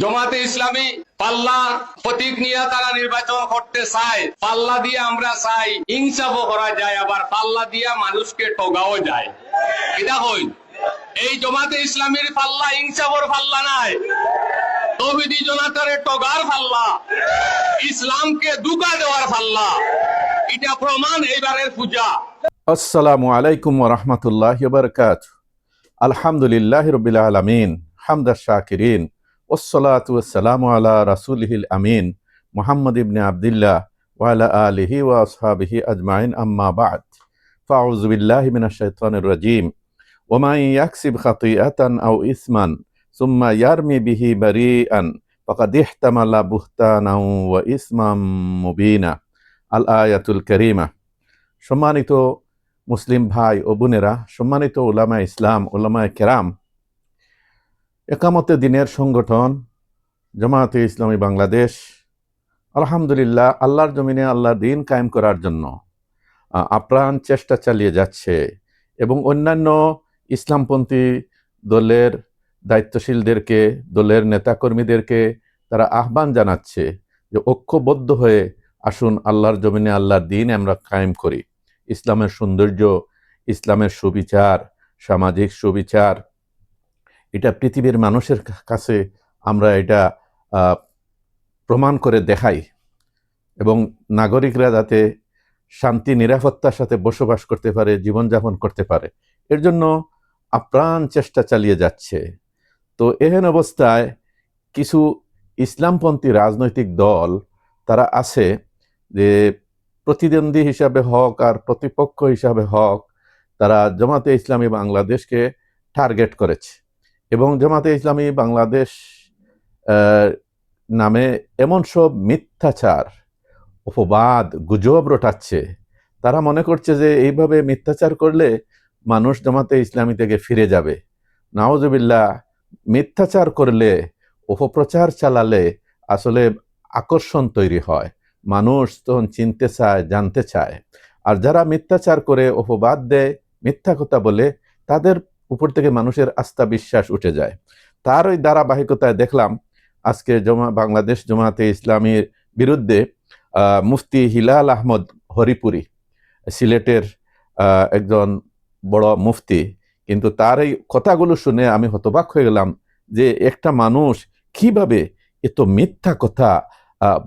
জমাতে ইসলামী পাল্লা প্রতীক নিয়ে তারা নির্বাচন করতে চায়। পাল্লা দিয়ে আমরা চাই, ইনসাফও করা যায়, আবার পাল্লা দিয়া মানুষকে ঠগাও যায়। এটা হই। এই জমাতে ইসলামীর পাল্লা ইনসাফর পাল্লা নাই। তৌহিদি জনাতারে টগার পাল্লা, ইসলামকে দুকা দেওয়ার পাল্লা। এটা প্রমাণ এইবারের পূজা। আসসালামু আলাইকুম ওরহমতুল্লাহ বরকাত আলহামদুলিল্লাহ রবিল আলমিন হামদা শাকিরিন। ওসলাত ওসালাম আলা রাসুলহিল আমিন মোহাম্মদ ইবনে আবদুল্লাহ ওয়ালা আলিহি ওয়া আসহাবিহি আজমাইন আম্মা বাদ ফাউযু বিল্লাহি মিনাশ শাইতানির রাজিম ওমান ইয়াকসিব খাতিআতান আও ইসমান সুম্মা ইয়ারমি বিহি বারিআন ফাকাদ ইহতামালা বুহতানাও ওয়া ইসমাম মুবিনা আল আয়াতুল কারীমা সম্মানিত মুসলিম ভাই ও বোনেরা সম্মানিত ওলামা ইসলাম ওলামা কেরাম একামতে দিনের সংগঠন জামায়াতে ইসলামী বাংলাদেশ, আলহামদুলিল্লাহ আল্লাহর জমিনে আল্লাহর দিন কায়েম করার জন্য আপ্রাণ চেষ্টা চালিয়ে যাচ্ছে এবং অন্যান্য ইসলামপন্থী দলের দায়িত্বশীলদেরকে, দলের নেতাকর্মীদেরকে তারা আহ্বান জানাচ্ছে যে ঐক্যবদ্ধ হয়ে আসুন, আল্লাহর জমিনে আল্লাহর দিন আমরা কায়েম করি। ইসলামের সৌন্দর্য, ইসলামের সুবিচার, সামাজিক সুবিচার এটা পৃথিবীর মানুষের কাছে আমরা এটা প্রমাণ করে দেখাই। এবং নাগরিকরা যাতে শান্তি, নিরাপত্তার সাথে বসবাস করতে পারে, জীবনযাপন করতে পারে, এর জন্য আপ্রাণ চেষ্টা চালিয়ে যাচ্ছে। তো এহেন অবস্থায় কিছু ইসলামপন্থী রাজনৈতিক দল তারা আছে যে প্রতিদ্বন্দ্বী হিসাবে হক আর প্রতিপক্ষ হিসাবে হক তারা জামাতে ইসলামী বাংলাদেশকে টার্গেট করেছে। এবং জামাতে ইসলামী বাংলাদেশ নামে এমন সব মিথ্যাচার, অপবাদ, গুজব রটাচ্ছে, তারা মনে করছে যে এইভাবে মিথ্যাচার করলে মানুষ জামাতে ইসলামী থেকে ফিরে যাবে। নাওজবিল্লা মিথ্যাচার করলে, অপপ্রচার চালালে আসলে আকর্ষণ তৈরি হয়। মানুষ তখন চিনতে চায়, জানতে চায়। আর যারা মিথ্যাচার করে, অপবাদ দেয়, মিথ্যা কথা বলে, তাদের উপর থেকে মানুষের আস্থা বিশ্বাস উঠে যায়। তার ওই ধারাবাহিকতায় দেখলাম, আজকে জমা, বাংলাদেশ জমাতে ইসলামীর বিরুদ্ধে মুফতি হিলাল আহমদ হরিপুরি, সিলেটের একজন বড় মুফতি। কিন্তু তার এই কথাগুলো শুনে আমি হতবাক হয়ে গেলাম যে একটা মানুষ কীভাবে এত মিথ্যা কথা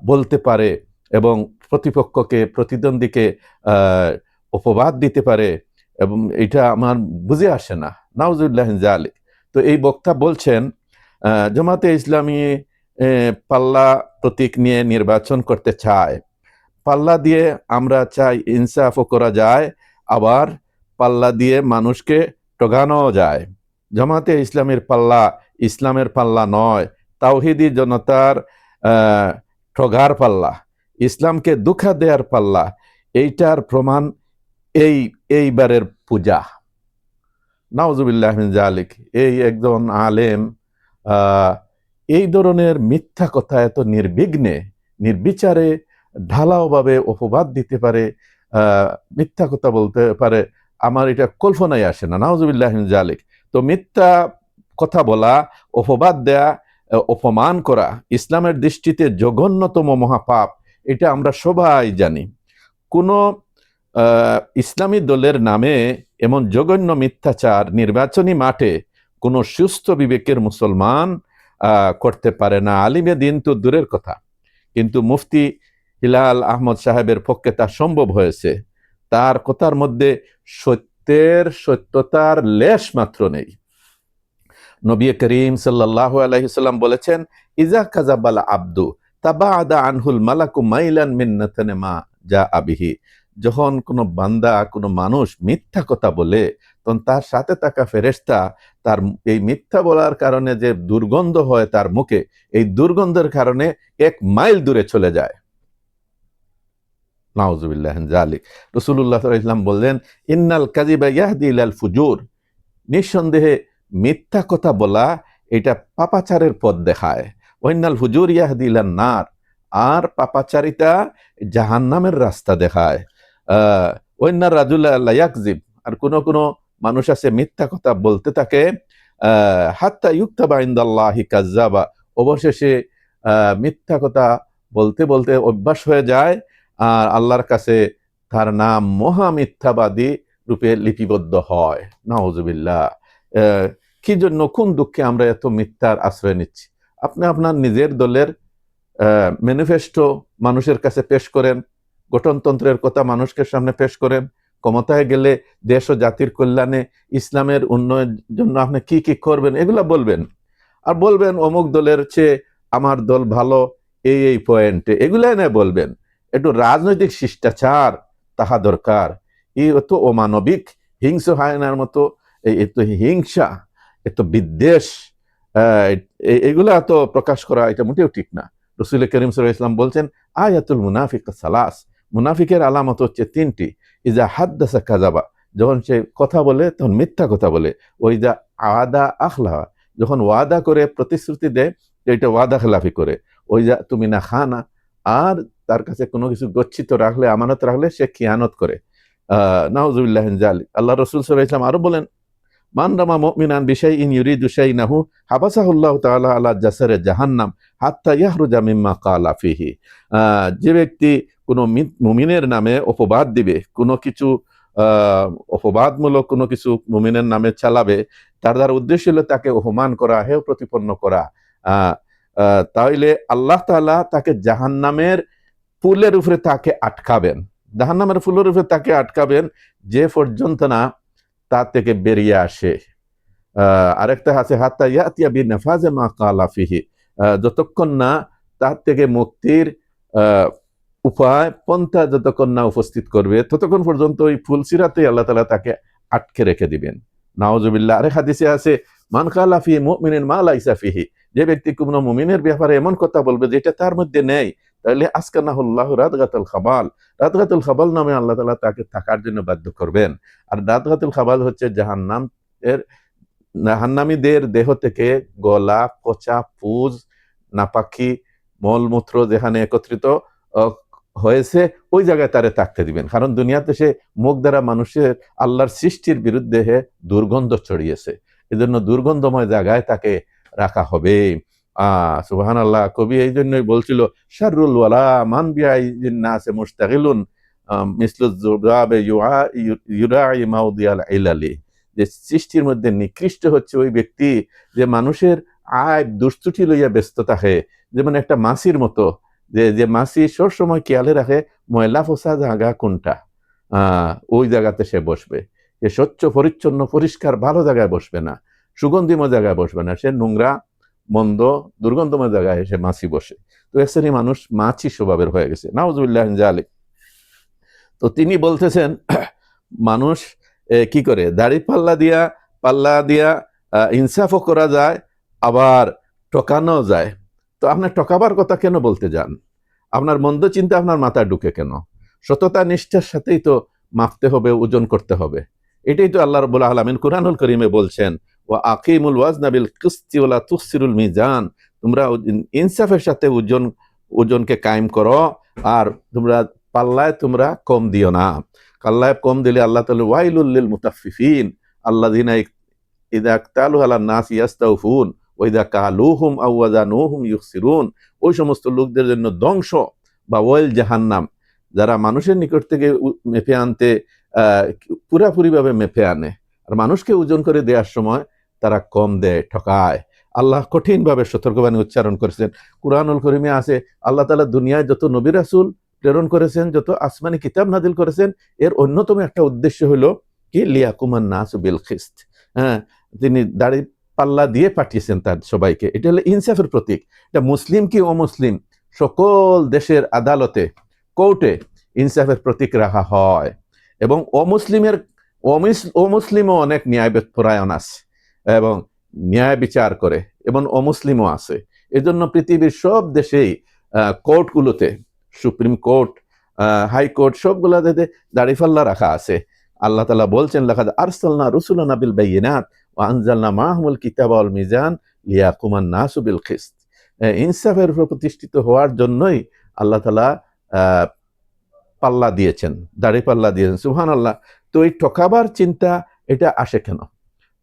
বলতে পারে এবং প্রতিপক্ষকে, প্রতিদ্বন্দ্বীকে অপবাদ দিতে পারে এবং এটা আমার বুঝে আসে না। নাউজুল্লাহ জালিক তো এই বক্তা বলছেন জামাতে ইসলামী পাল্লা প্রতীক নিয়ে নির্বাচন করতে চায়। পাল্লা দিয়ে আমরা চাই ইনসাফও করা যায়, আবার পাল্লা দিয়ে মানুষকে ঠগানো যায়। জামাতে ইসলামের পাল্লা ইসলামের পাল্লা নয়, তাওহিদি জনতার ঠগার পাল্লা, ইসলামকে দুঃখা দেয়ার পাল্লা, এইটার প্রমাণ এই, এইবারের পূজা। নাউজুবিল্লাহ মিন জালিক এই একজন আলেম এই ধরনের মিথ্যা কথা এত নির্বিঘ্নে, নির্বিচারে, ঢালাওভাবে অপবাদ দিতে পারে মিথ্যা কথা বলতে পারে, আমার এটা কল্পনায় আসে না। নাউজুবিল্লাহ মিন জালিক তো মিথ্যা কথা বলা, অপবাদ দেয়া, অপমান করা, ইসলামের দৃষ্টিতে জঘন্যতম মহাপাপ, এটা আমরা সবাই জানি। কোনো ইসলামী দলের নামে এমন জঘন্য মিথ্যাচার নির্বাচনী মাঠে কোনো সুস্থ বিবেকের মুসলমান করতে পারে না। আলিমে দিন তো দূরের কথা। কিন্তু মুফতি হিলাল আহমদ সাহেবের পক্ষে তা সম্ভব হয়েছে। তার কথার মধ্যে সত্যের সত্যতার লেশ মাত্র নেই। নবী করিম সাল্লাহ আলহিসাল্লাম বলেছেন, ইজা কাজাবাল আব্দু তাবা আদা আনহুল মালাকু মাইলান মিন্নাতনে মা যা আবিহি যখন কোনো বান্দা, কোনো মানুষ মিথ্যা কথা বলে, তখন তার সাথে থাকা ফেরেস্তা তার এই মিথ্যা বলার কারণে যে দুর্গন্ধ হয় তার মুখে, এই দুর্গন্ধের কারণে এক মাইল দূরে চলে যায়। ইসলাম বললেন, ইন্নাল ফুজুর। নিঃসন্দেহে মিথ্যা কথা বলা এটা পাপাচারের পথ দেখায়। নার। আর পাপাচারিতা জাহান্নামের রাস্তা দেখায়। ওইনার রাজুল্লাহ ইয়াকজিব আর কোনো কোনো মানুষ আছে মিথ্যা কথা বলতে থাকে হাত্তা ইউক্তাবা ইন্দাল্লাহি কাজ্জাবা অবশেষে মিথ্যা কথা বলতে বলতে অভ্যাস হয়ে যায় আর আল্লাহর কাছে তার নাম মহা মিথ্যাবাদী রূপে লিপিবদ্ধ হয়। নাউজুবিল্লাহ। আহ, কি জন্য কোন দুঃখে আমরা এত মিথ্যার আশ্রয় নিচ্ছি? আপনি আপনার নিজের দলের ম্যানিফেস্টো মানুষের কাছে পেশ করেন গঠনতন্ত্রের কথা মানুষকে সামনে পেশ করেন। ক্ষমতায় গেলে দেশ ও জাতির কল্যাণে ইসলামের উন্নয়নের জন্য আপনি কি কি করবেন, এগুলা বলবেন। আর বলবেন, অমুক দলের চেয়ে আমার দল ভালো, এই এই পয়েন্টে এগুলাই না বলবেন। একটু রাজনৈতিক শিষ্টাচার তাহা দরকার। এই অত অমানবিক হিংস হায়নার মতো এত হিংসা এত বিদ্বেষ এগুলা তো প্রকাশ করা এটা মোটেও ঠিক না। রসুল করিম সাল্লাহ ইসলাম বলছেন, আয়াতুল মুনাফিক সালাস। মুনাফিকের আলামত হচ্ছে তিনটি। ইজা হাদ্দাসা কাজাবা যখন সে কথা বলে তখন মিথ্যা কথা বলে। ওই যা আদা আখলা যখন ওয়াদা করে প্রতিশ্রুতি দেয় এটা ওয়াদা খেলাফি করে। ওই যা তুমি না খানা আর তার কাছে কোনো কিছু গচ্ছিত রাখলে আমানত রাখলে সে খিয়ানত করে। আহ নাউজুবিল্লাহ জালি আল্লাহ রসুল সাল্লাহ ইসলাম আরও বলেন মান রামা মুমিনান বিশাই ইন ইউরিদু শাইনাহু হাবাসাহুল্লাহ তাআলা আলা জাসারে জাহান্নাম হাত্তা ইয়াহরুজা মিম্মা কালা ফিহি। আহ, যে ব্যক্তি কোনো মুমিনের নামে অপবাদ দিবে, কোনো কিছু অপবাদমূলক কোনো কিছু মুমিনের নামে চালাবে, তার দ্বারা উদ্দেশ্য হলো তাকে অপমান করা হেও প্রতিপন্ন করা। তাইলে আল্লাহ তাআলা তাকে জাহান্নামের ফুলের উপরে তাকে আটকাবেন। জাহান্নামের ফুলের উপরে তাকে আটকাবেন যে পর্যন্ত না তার থেকে বেরিয়ে আসে। আরেকটা আছে, হাত্তা ইয়াতিয়া বি নাফাজে মা কালাফিহি যতক্ষণ না তার থেকে মুক্তির উপায় পন্থা যতক্ষণ না উপস্থিত করবে, ততক্ষণ পর্যন্ত ওই ফুলসিরাতে আল্লাহ তালা তাকে আটকে রেখে দিবেন। নাওজুবিল্লাহ আরে হাদিসে আছে, মান কালা ফি মুমিনিন মা লাইসা ফিহি যে ব্যক্তি কোনো মুমিনের ব্যাপারে এমন কথা বলবে যেটা তার মধ্যে নেই, তাহলে আসকানাহুল্লাহ রাতগাতুল খাবাল। রাতগাতুল খাবাল নামে আল্লাহ তালা তাকে থাকার জন্য বাধ্য করবেন। আর রাতগাতুল খাবাল হচ্ছে জাহান্নাম এর, জাহান্নামীদের দেহ থেকে গলা, পচা, পুজ, নাপাকি, মলমূত্র যেখানে একত্রিত হয়েছে, ওই জায়গায় তারে থাকতে দিবেন। কারণ দুনিয়াতে সে মুখ দ্বারা মানুষের আল্লাহর সৃষ্টির বিরুদ্ধে হে দুর্গন্ধ ছড়িয়েছে। এজন্য দুর্গন্ধময় জায়গায় তাকে রাখা হবে। আহ সুবাহান আল্লাহ কবি এই জন্যই বলছিল শারুল ওয়ালা মান ইউরাই মাউদিয়াল ইলালি। যে সৃষ্টির মধ্যে নিকৃষ্ট হচ্ছে ওই ব্যক্তি, যে মানুষের আয় দুস্তুটি লইয়া ব্যস্ত থাকে যেমন একটা মাসির মতো যে যে মাসি সবসময় খেয়ালে রাখে, ময়লা ফসা জায়গা কোনটা? ওই জায়গাতে সে বসবে। যে স্বচ্ছ, পরিচ্ছন্ন, পরিষ্কার, ভালো জায়গায় বসবে না। সুগন্ধিময় জায়গায় বসবে না। সে নোংরা, মন্দ, দুর্গন্ধময় জায়গায় সে মাছি বসে। তো এক শ্রেণি মানুষ মাছি স্বভাবের হয়ে গেছে। নাউজুবিল্লাহ জালে তো তিনি বলতেছেন, মানুষ কি করে? দাড়ি পাল্লা দিয়া পাল্লা দিয়া ইনসাফও করা যায়, আবার ঠকানো যায়। তো আপনার ঠকাবার কথা কেন বলতে যান? আপনার মন্দ চিন্তা আপনার মাথায় ঢুকে কেন? সততা, নিষ্ঠার সাথেই তো মাপতে হবে, ওজন করতে হবে। এটাই তো আল্লাহ রবুল আলমিন কুরআনুল করিমে বলছেন ও আকিমুল ওয়াজনাবিল কিস্তি ওয়ালা তুসিরুল মিজান। তোমরা ইনসাফের সাথে ওজন, ওজনকে কায়েম করো, আর তোমরা পাল্লায় তোমরা কম দিও না। কাল্লায় কম দিলে আল্লাহ তাআলা মুতাফিফিন আল্লাহ আল্লাযিনা ইদা ইকতালু আলা নাস ইয়াস্তাউফুন। ওয়া ইদা কালুহুম আও ওয়াজানুহুম ইউখসিরুন। ওই সমস্ত লোকদের জন্য ধ্বংস বা ওয়েল জাহান্নাম, যারা মানুষের নিকট থেকে মেপে আনতে পুরাপুরিভাবে মেপে আনে। আর মানুষকে ওজন করে দেওয়ার সময় তারা কম দেয়, ঠকায়। আল্লাহ কঠিনভাবে সতর্কবাণী উচ্চারণ করেছেন। কুরআনুল করিমে আছে, আল্লাহ তাআলা দুনিয়ায় যত নবী রাসূল প্রেরণ করেছেন, যত আসমানি কিতাব নাদিল করেছেন, এর অন্যতম একটা উদ্দেশ্য হলো কি? লিয়াকুমান নাস বিল খিস্ত হ্যাঁ তিনি দাড়ি পাল্লা দিয়ে পাঠিয়েছেন তার সবাইকে। এটা হলো ইনসাফের প্রতীক। এটা মুসলিম কি অমুসলিম? সকল দেশের আদালতে, কোর্টে ইনসাফের প্রতীক রাখা হয়। এবং অমুসলিমের, অমিস- অমুসলিমও অনেক ন্যায় পরায়ণ আছে এবং ন্যায় বিচার করে এবং অমুসলিমও আছে। এজন্য পৃথিবীর সব দেশেই কোর্টগুলোতে, সুপ্রিম কোর্ট হাইকোর্ট সবগুলোতে দাড়িফাল্লা রাখা আছে। আল্লাহ তালা বলছেন লেখা আরসালনা রুসুলানা বিল আনজালনা মাহমুল কিতাব আল মিজান লিয়াকুমান নাসু বিল খিস্ত ইনসাফের উপর প্রতিষ্ঠিত হওয়ার জন্যই আল্লাহ তালা পাল্লা দিয়েছেন, দাড়ি পাল্লা দিয়েছেন সুহান আল্লাহ তো এই ঠকাবার চিন্তা এটা আসে কেন?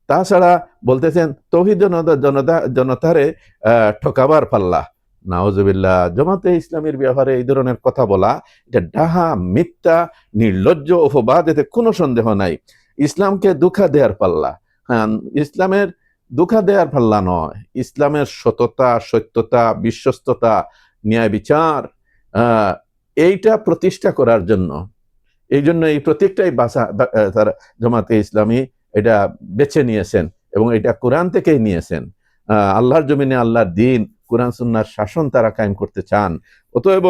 তাছাড়া বলতেছেন, তৌহিদ জনতা জনতা, জনতারে ঠকাবার পাল্লা। নাওজবিল্লাহ জমাতে ইসলামের ব্যাপারে এই ধরনের কথা বলা, এটা ডাহা, মিথ্যা, নির্লজ্জ, অপবাদ, এতে কোনো সন্দেহ নাই। ইসলামকে দুঃখা দেওয়ার পাল্লা। ইসলামের দুঃখা দেওয়ার পাল্লা নয়। ইসলামের সততা, সত্যতা, বিশ্বস্ততা, ন্যায় বিচার এইটা প্রতিষ্ঠা করার জন্য। এই জন্য এই প্রত্যেকটাই বাসা তারা জমাতে ইসলামী এটা বেছে নিয়েছেন এবং এটা কোরআন থেকেই নিয়েছেন। আল্লাহর জমিনে আল্লাহর দিন, কোরআন, সুন্নার শাসন তারা কায়েম করতে চান। অতএব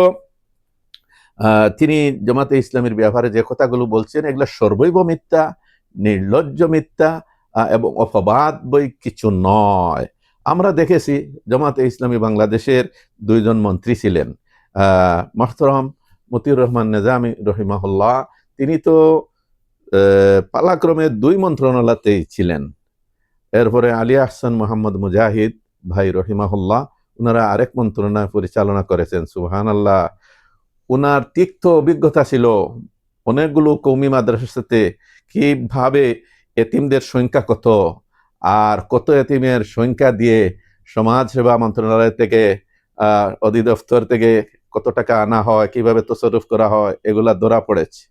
তিনি জমাতে ইসলামের ব্যবহারে যে কথাগুলো বলছেন, এগুলো সর্বৈব মিথ্যা, নির্লজ্জ মিথ্যা এবং অপবাদ বই কিছু নয়। আমরা দেখেছি জামাতে ইসলামী বাংলাদেশের দুইজন মন্ত্রী ছিলেন। মোহতরম মতিউর রহমান নেজামি রহিমাহুল্লাহ, তিনি তো পালাক্রমে দুই মন্ত্রণালয়তেই ছিলেন। এরপরে আলী আহসান মোহাম্মদ মুজাহিদ ভাই রহিমাহুল্লাহ ওনারা আরেক মন্ত্রণালয় পরিচালনা করেছেন সুহান আল্লাহ ওনার তিক্ত অভিজ্ঞতা ছিল অনেকগুলো কৌমি মাদ্রাসার সাথে কীভাবে এতিমদের সংখ্যা কত? আর কত এতিমের সংখ্যা দিয়ে সমাজ সেবা মন্ত্রণালয় থেকে অধিদপ্তর থেকে কত টাকা আনা হয়, কীভাবে তসরুফ করা হয়, এগুলা ধরা পড়েছে।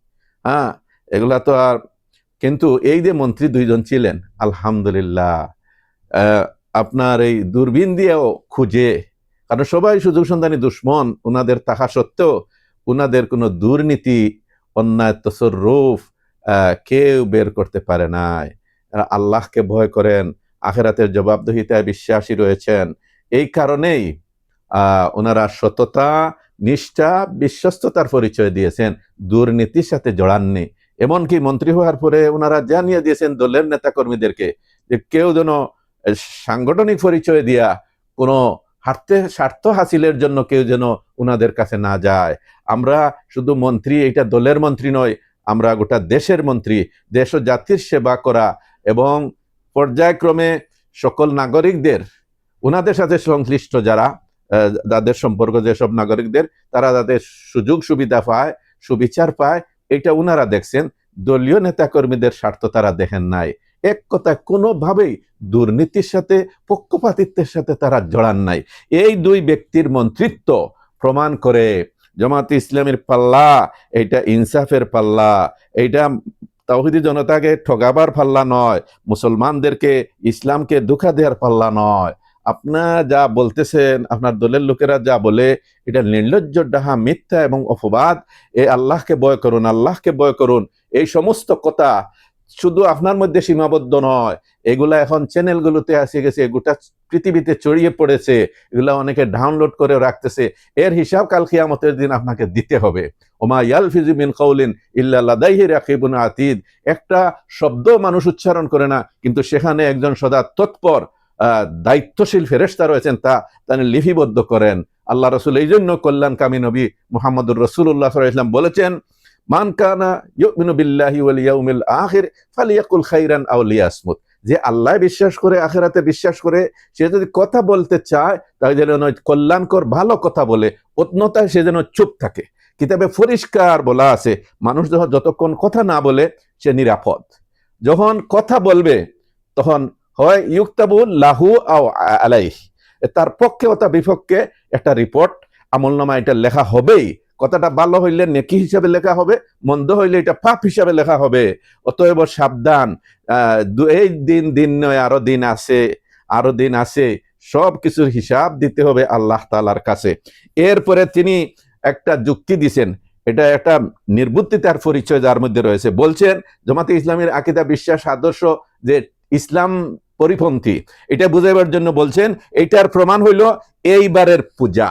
হ্যাঁ এগুলা তো আর, কিন্তু এই যে মন্ত্রী দুইজন ছিলেন, আলহামদুলিল্লাহ আপনার এই দূরবীন দিয়েও খুঁজে, কারণ সবাই সুযোগ সন্ধানী দুশ্মন ওনাদের তাহা সত্ত্বেও ওনাদের কোনো দুর্নীতি, অন্যায়, তসরুফ কেউ বের করতে পারে নাই। আল্লাহকে ভয় করেন, আখেরাতের জবাবদহিতায় বিশ্বাসী রয়েছেন। এই কারণেই ওনারা সততা, নিষ্ঠা, বিশ্বস্ততার পরিচয় দিয়েছেন। দুর্নীতির সাথে জড়াননি। এমনকি মন্ত্রী হওয়ার পরে ওনারা জানিয়ে দিয়েছেন দলের নেতাকর্মীদেরকে যে কেউ যেন সাংগঠনিক পরিচয় দিয়া কোনো হার্থে স্বার্থ হাসিলের জন্য কেউ যেন ওনাদের কাছে না যায়। আমরা শুধু মন্ত্রী, এটা দলের মন্ত্রী নয় আমরা গোটা দেশের মন্ত্রী, দেশ ও জাতির সেবা করা এবং পর্যায়ক্রমে সকল নাগরিকদের ওনাদের সাথে সংশ্লিষ্ট যারা যাদের সম্পর্ক যেসব নাগরিকদের, তারা তাদের সুযোগ সুবিধা পায়, সুবিচার পায়, এটা ওনারা দেখছেন। দলীয় নেতাকর্মীদের স্বার্থ তারা দেখেন নাই। এক কথায় কোনোভাবেই দুর্নীতির সাথে, পক্ষপাতিত্বের সাথে তারা জড়ান নাই। এই দুই ব্যক্তির মন্ত্রিত্ব প্রমাণ করে জামাত ইসলামের পাল্লা, এইটা ইনসাফের পাল্লা, এইটা তাওহিদি জনতাকে ঠগাবার পাল্লা নয়, মুসলমানদেরকে ইসলামকে দুঃখা দেওয়ার পাল্লা নয়। আপনার যা বলতেছেন, আপনার দলের লোকেরা যা বলে, এটা নির্লজ্জ, ডাহা, মিথ্যা এবং অপবাদ। এ আল্লাহকে বয় করুন, আল্লাহকে বয় করুন। এই সমস্ত কথা শুধু আপনার মধ্যে সীমাবদ্ধ নয়, এগুলা এখন চ্যানেলগুলোতে আসে গেছে, গোটা পৃথিবীতে ছড়িয়ে পড়েছে, এগুলা অনেকে ডাউনলোড করে রাখতেছে। এর হিসাব কাল কিয়ামতের দিন আপনাকে দিতে হবে। ওমা ইয়ালফিজু মিন কৌলিন ইল্লা লাদাইহি রাকিবুন আতিদ। একটা শব্দ মানুষ উচ্চারণ করে না, কিন্তু সেখানে একজন সদা তৎপর দায়িত্বশীল ফেরেশতা রয়েছেন, তা তিনি লিপিবদ্ধ করেন। আল্লাহ রসুল এই জন্য কল্যাণ কামী নবী মুহাম্মদুর রসুল্লাহ ইসলাম বলেছেন মান কানা বিল্লাহি ওয়াল ইয়াউমিল আখির ফালিয়াকুল খাইরান আও লিয়াসমুত। যে আল্লাহ বিশ্বাস করে, আখেরাতে বিশ্বাস করে, সে যদি কথা বলতে চায় তাহলে যেন কল্যাণকর, ভালো কথা বলে অন্যতায় সে যেন চুপ থাকে। কিতাবে পরিষ্কার বলা আছে, মানুষ যখন যতক্ষণ কথা না বলে, সে নিরাপদ। যখন কথা বলবে, তখন হয় ইউক্তাবুল লাহু আও আলাই তার পক্ষে তার বিপক্ষে একটা রিপোর্ট আমলনামা এটা লেখা হবেই। কথাটা ভালো হইলে নেকি হিসাবে লেখা হবে, মন্দ হইলে এটা পাপ হিসাবে লেখা হবে। অতএব সাবধান এই দিন দিন নয়, আরও দিন আছে, আরও দিন আছে সব কিছুর হিসাব দিতে হবে আল্লাহ তালার কাছে। এরপরে তিনি একটা যুক্তি দিছেন, এটা একটা নির্বুদ্ধিতার পরিচয় যার মধ্যে রয়েছে। বলছেন, জমাতে ইসলামের আকিদা, বিশ্বাস, আদর্শ যে ইসলাম পরিপন্থী, এটা বুঝাইবার জন্য বলছেন এইটার প্রমাণ হইল এইবারের পূজা।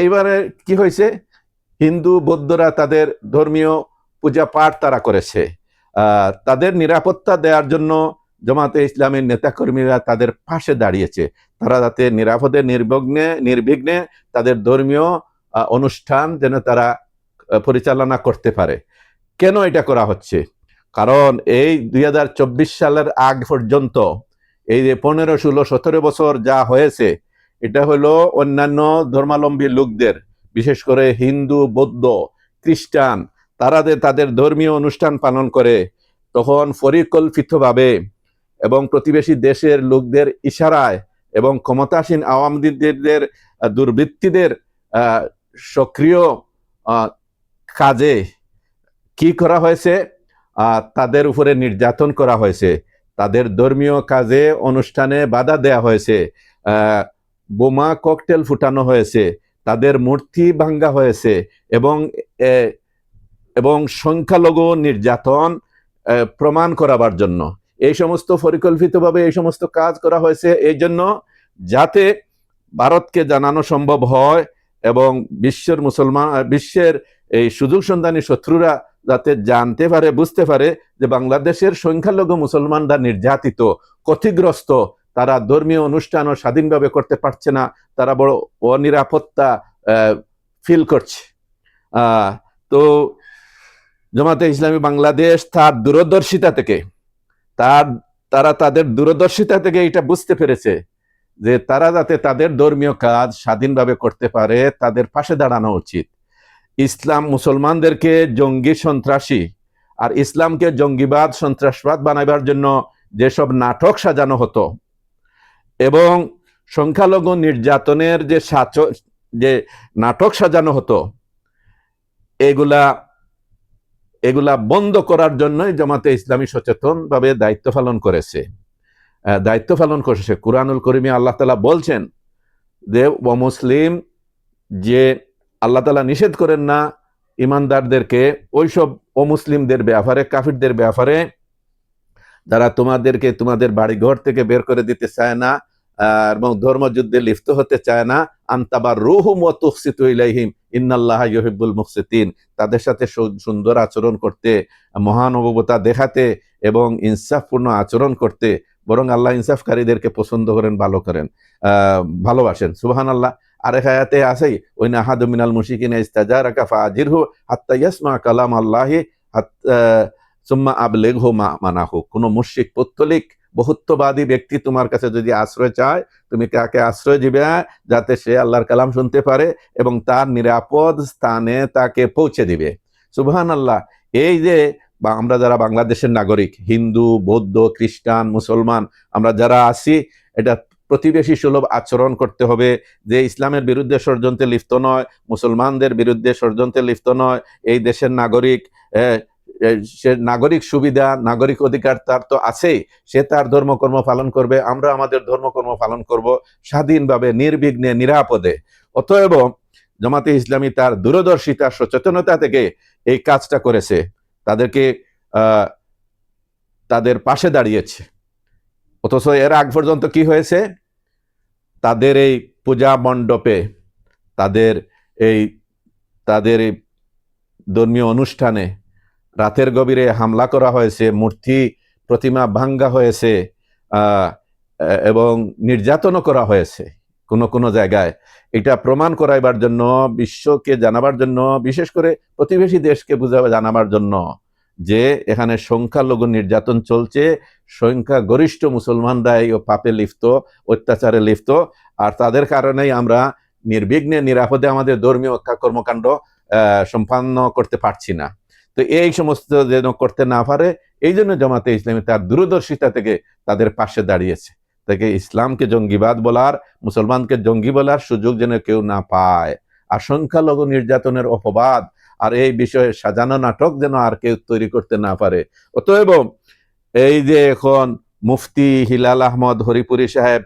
এইবারে কি হয়েছে? হিন্দু, বৌদ্ধরা তাদের ধর্মীয় পূজা পাঠ তারা করেছে। তাদের নিরাপত্তা দেওয়ার জন্য জামাতে ইসলামের নেতাকর্মীরা তাদের পাশে দাঁড়িয়েছে। তারা যাতে নিরাপদে, নির্বিঘ্নে নির্বিঘ্নে তাদের ধর্মীয় অনুষ্ঠান যেন তারা পরিচালনা করতে পারে। কেন এটা করা হচ্ছে? কারণ এই দুই হাজার চব্বিশ সালের আগ পর্যন্ত এই যে পনেরো, ষোলো, সতেরো বছর যা হয়েছে এটা হলো অন্যান্য ধর্মাবলম্বী লোকদের, বিশেষ করে হিন্দু, বৌদ্ধ, খ্রিস্টান, তারা তাদের ধর্মীয় অনুষ্ঠান পালন করে, তখন পরিকল্পিতভাবে এবং প্রতিবেশী দেশের লোকদের ইশারায় এবং ক্ষমতাসীন আওয়ামী লীগদের দুর্বৃত্তিদের সক্রিয় কাজে কি করা হয়েছে? তাদের উপরে নির্যাতন করা হয়েছে। তাদের ধর্মীয় কাজে, অনুষ্ঠানে বাধা দেয়া হয়েছে। বোমা ককটেল ফুটানো হয়েছে, তাদের মূর্তি ভাঙ্গা হয়েছে এবং এবং সংখ্যালঘু নির্যাতন প্রমাণ করাবার জন্য। এই সমস্ত পরিকল্পিতভাবে এই সমস্ত কাজ করা হয়েছে। এই জন্য যাতে ভারতকে জানানো সম্ভব হয় এবং বিশ্বের মুসলমান, বিশ্বের এই সুযোগ সন্ধানী শত্রুরা যাতে জানতে পারে, বুঝতে পারে যে বাংলাদেশের সংখ্যালঘু মুসলমানরা নির্যাতিত, ক্ষতিগ্রস্ত তারা ধর্মীয় অনুষ্ঠানও স্বাধীনভাবে করতে পারছে না, তারা বড় অনিরাপত্তা ফিল করছে। তো জমাতে ইসলামী বাংলাদেশ তার দূরদর্শিতা থেকে, তার, তারা তাদের দূরদর্শিতা থেকে এটা বুঝতে পেরেছে যে তারা যাতে তাদের ধর্মীয় কাজ স্বাধীনভাবে করতে পারে, তাদের পাশে দাঁড়ানো উচিত। ইসলাম মুসলমানদেরকে জঙ্গি সন্ত্রাসী আর ইসলামকে জঙ্গিবাদ, সন্ত্রাসবাদ বানাবার জন্য যেসব নাটক সাজানো হতো এবং সংখ্যালঘু নির্যাতনের যে সাচ- যে নাটক সাজানো হতো, এগুলা এগুলা বন্ধ করার জন্যই জামাতে ইসলামী সচেতনভাবে দায়িত্ব পালন করেছে। দায়িত্ব পালন করেছে। কুরআনুল করিমে আল্লাহ তালা বলছেন যে, ও মুসলিম, যে আল্লাহ তালা নিষেধ করেন না, ইমানদারদেরকে, ওইসব অমুসলিমদের ব্যাপারে, কাফিরদের ব্যাপারে যারা তোমাদেরকে, তোমাদের বাড়ি ঘর থেকে বের করে দিতে চায় না এবং ধর্মযুদ্ধে লিপ্ত হতে চায় না, আন্তাবার রুহুম ও তুকসিতু ইলাইহিম, ইন্নাল্লাহ ইউহিব্বুল মুকসিতিন তাদের সাথে সুন্দর আচরণ করতে মহানুভবতা দেখাতে এবং ইনসাফপূর্ণ আচরণ করতে, বরং আল্লাহ ইনসাফকারীদেরকে পছন্দ করেন, ভালো করেন ভালোবাসেন। সুবহান আল্লাহ আরেক আয়াতে আছেই ওই না হাদু মিনাল মুশিকিন ইস্তাজারাকা ফাজিরহু হাত্তা ইয়াসমা কালাম আল্লাহি হাত্তা সুম্মা আবলেগহু মা মানাহু। কোন মুশরিক পত্তলিক, বহুত্ববাদী ব্যক্তি তোমার কাছে যদি আশ্রয় চায়, তুমি কাকে আশ্রয় দিবে যাতে সে আল্লাহর কালাম শুনতে পারে এবং তার নিরাপদ স্থানে তাকে পৌঁছে দিবে। সুবহান আল্লাহ এই যে বা আমরা যারা বাংলাদেশের নাগরিক, হিন্দু, বৌদ্ধ, খ্রিস্টান, মুসলমান, আমরা যারা আছি, এটা প্রতিবেশী সুলভ আচরণ করতে হবে যে ইসলামের বিরুদ্ধে ষড়যন্ত্রে লিপ্ত নয়, মুসলমানদের বিরুদ্ধে ষড়যন্ত্রে লিপ্ত নয়, এই দেশের নাগরিক সে নাগরিক সুবিধা, নাগরিক অধিকার তার তো আছেই। সে তার ধর্মকর্ম পালন করবে, আমরা আমাদের ধর্মকর্ম পালন করব স্বাধীনভাবে, নির্বিঘ্নে, নিরাপদে। অতএব জামাতে ইসলামী তার দূরদর্শিতা, সচেতনতা থেকে এই কাজটা করেছে। তাদেরকে তাদের পাশে দাঁড়িয়েছে। অথচ এর আগ পর্যন্ত কি হয়েছে? তাদের এই পূজা মণ্ডপে, তাদের এই তাদের এই ধর্মীয় অনুষ্ঠানে রাতের গভীরে হামলা করা হয়েছে, মূর্তি প্রতিমা ভাঙ্গা হয়েছে এবং নির্যাতনও করা হয়েছে কোন কোন জায়গায়। এটা প্রমাণ করাইবার জন্য, বিশ্বকে জানাবার জন্য, বিশেষ করে প্রতিবেশী দেশকে বুঝাবে জানাবার জন্য যে এখানে সংখ্যালঘু নির্যাতন চলছে সংখ্যা গরিষ্ঠ মুসলমানরা এই পাপে লিপ্ত, অত্যাচারে লিপ্ত, আর তাদের কারণেই আমরা নির্বিঘ্নে, নিরাপদে আমাদের ধর্মীয় কর্মকাণ্ড সম্পন্ন করতে পারছি না। তো এই সমস্ত যেন করতে না পারে এই জন্য জামাতে ইসলামী তার দূরদর্শিতা থেকে তাদের পাশে দাঁড়িয়েছে। তাকে ইসলামকে জঙ্গিবাদ বলার, মুসলমানকে জঙ্গি বলার সুযোগ যেন কেউ না পায়। আর সংখ্যালঘু নির্যাতনের অপবাদ আর এই বিষয়ে সাজানো নাটক যেন আর কেউ তৈরি করতে না পারে। অতএব এই যে এখন মুফতি হিলাল আহমদ হরিপুরি সাহেব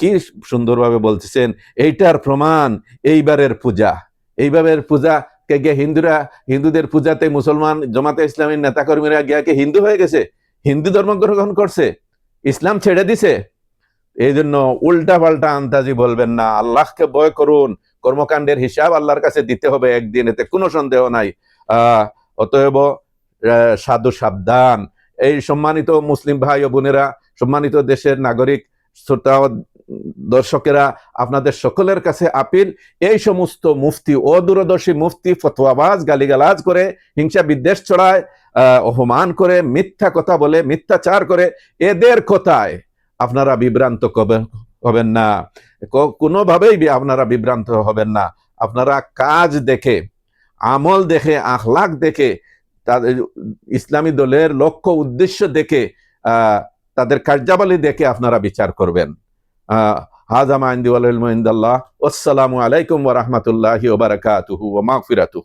কি সুন্দরভাবে বলতেছেন, এইটার প্রমাণ এইবারের পূজা। এইবারের পূজা গিয়ে হিন্দুরা, হিন্দুদের পূজাতে মুসলমান জমাতে ইসলামের নেতাকর্মীরা গিয়া কি হিন্দু হয়ে গেছে? হিন্দু ধর্ম গ্রহণ করছে। ইসলাম ছেড়ে দিছে। এই জন্য উল্টা পাল্টা আন্তাজি বলবেন না। আল্লাহকে ভয় করুন। কর্মকাণ্ডের হিসাব আল্লাহর কাছে দিতে হবে একদিন, এতে কোনো সন্দেহ নাই। আহ অতএব সাধু সাবধান। এই সম্মানিত মুসলিম ভাই ও বোনেরা, সম্মানিত দেশের নাগরিক শ্রোতা দর্শকেরা, আপনাদের সকলের কাছে আপিল, এই সমস্ত মুফতি অদূরদর্শী মুফতি ফতোয়াবাজ গালিগালাজ করে, হিংসা বিদ্বেষ ছড়ায় অপমান করে, মিথ্যা কথা বলে, মিথ্যাচার করে, এদের কথায়? আপনারা বিভ্রান্ত হবেন না? কোনোভাবেই আপনারা বিভ্রান্ত হবেন না। আপনারা কাজ দেখে, আমল দেখে আখলাক দেখে তাদের ইসলামী দলের লক্ষ্য, উদ্দেশ্য দেখে তাদের কার্যাবলী দেখে আপনারা বিচার করবেন। আহ, হাজা মাইন্দি ওয়াল ইলমু ইনদাল্লাহ। আসসালামু আলাইকুম ওয়া রাহমাতুল্লাহি ওয়া বারাকাতুহু ওয়া মাগফিরাতুহু